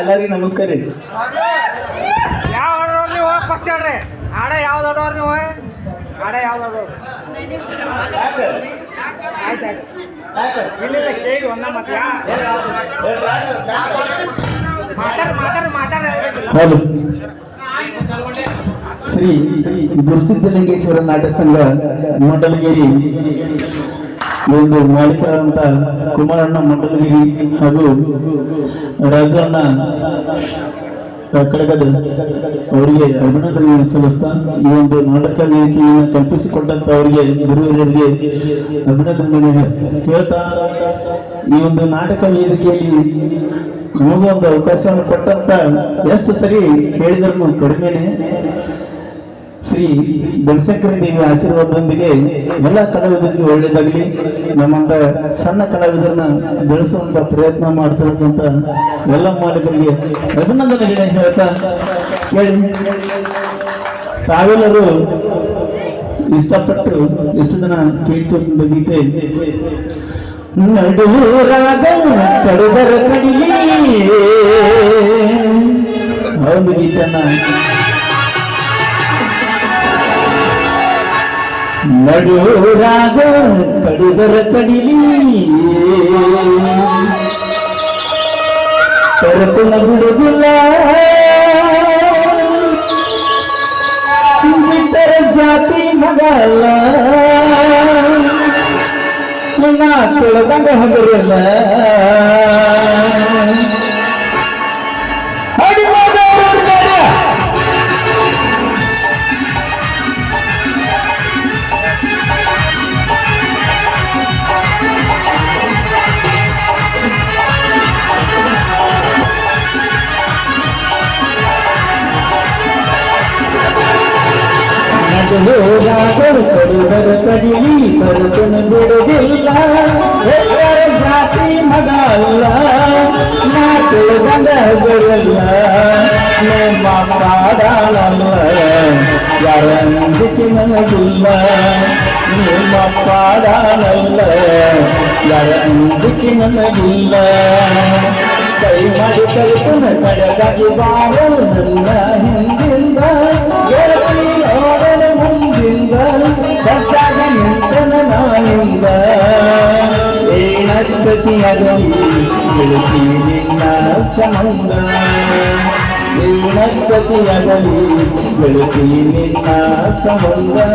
ಎಲ್ಲರಿಗೂ ನಮಸ್ಕಾರ ರೀ. ಯಾವ ಆಡೋರು ನೀವು? ಫಸ್ಟ್ ಹೇಳ್ರಿ. ಆಡ ಯಾವ್ದು ಆಡೋರು ನೀವು? ಆಡ ಯಾವ್ದು ಆಡೋರು ಇಲ್ಲ ಕೇಳಿ ಒಂದ ಮತ್ತೆ ಮಾತಾಡ ಮಾತಾಡ ಮಾತಾಡ. ಹೌದು. ಶ್ರೀ ಗುರುಸಿದ್ಧಲಿಂಗೇಶ್ವರ ನಾಟ್ಯ ಸಂಘ ಮಂಡಲಗಿರಿ. ಒಂದು ಮಾಲೀಕರಾದಂತ ಕುಮಾರಣ್ಣ ಮಂಡಲಗಿರಿ ಹಾಗೂ ರಾಜಣ್ಣ ಕಡಗದ ಅವರಿಗೆ ಅಭಿನಂದನೆ ಸಲ್ಲಿಸ್ತಾ, ಈ ಒಂದು ನಾಟಕ ವೇದಿಕೆಯನ್ನು ಕಲ್ಪಿಸಿಕೊಟ್ಟಂತ ಅವರಿಗೆ ಗುರುವರಿಗೆ ಅಭಿನಂದನೆ ಹೇಳ್ತಾ, ಈ ಒಂದು ನಾಟಕ ವೇದಿಕೆಯಲ್ಲಿ ನಮಗೂ ಒಂದು ಅವಕಾಶವನ್ನು ಕೊಟ್ಟಂತ ಎಷ್ಟು ಸರಿ ಹೇಳಿದ್ರು ಕಡಿಮೆನೆ. ಶ್ರೀ ಬನಶಂಕರ ದೇವಿ ಆಶೀರ್ವಾದದೊಂದಿಗೆ ಎಲ್ಲ ಕಲಾವಿದರಿಗೆ ಒಳ್ಳೆಯದಾಗಲಿ. ನಮ್ಮಂತ ಸಣ್ಣ ಕಲಾವಿದರನ್ನ ಬೆಳೆಸುವಂತ ಪ್ರಯತ್ನ ಮಾಡ್ತಿರ್ತಕ್ಕಂಥ ಎಲ್ಲ ಮಾಲೀಕರಿಗೆ ಅಭಿನಂದನೆಗಳನ್ನ ಹೇಳ್ತಾ ಕೇಳಿ. ತಾವೆಲ್ಲರೂ ಇಷ್ಟಪಟ್ಟು ಎಷ್ಟು ಜನ ಕೇಳ್ತಿರ್ತ ಗೀತೆ ಕಡಿಲಿ. ಒಂದು ಗೀತೆಯನ್ನ ನಡುರಾಗ ಕಡಿದರ ಕಡಿಲಿ ಕರಪುನ ಬಿಡುವುದಿಲ್ಲ ಬಿಟ್ಟರ ಜಾತಿ ಮಗ ಅಲ್ಲ ನಾ ತೊಳೆದಂಗ ಹಗರಲ್ಲ ನಡುರಾಗರು ಕಡುಬರ ಕಡಿಲಿ ಕರುತನ ಬಿಡುವುದಿಲ್ಲ ಎಲ್ಲರ ಜಾತಿ ಮಗ ಅಲ್ಲ ನಾ ತಿಳಿದಂಗ ಬರಲ್ಲ ನಿಮ್ಮ ಪಾಡಲ್ಲ ಯಾರ ಅಂಜಿಕೆ ನನಗಿಲ್ಲ ನಿಮ್ಮ ಪಾಡಲ್ಲ ಯಾರ ಅಂಜಿಕೆ ನನಗಿಲ್ಲ ಕೈ ಮಾಡಿ ಕಲ್ಪನ ಕಡಗಾಗಿ ಬಾಳು ನನ್ನ ಹಿಂದಿಂದ బృహస్పతి అగలి నిన్న సమంగా బృహస్పతి అగలి వెళుతి నిన్న సమంగా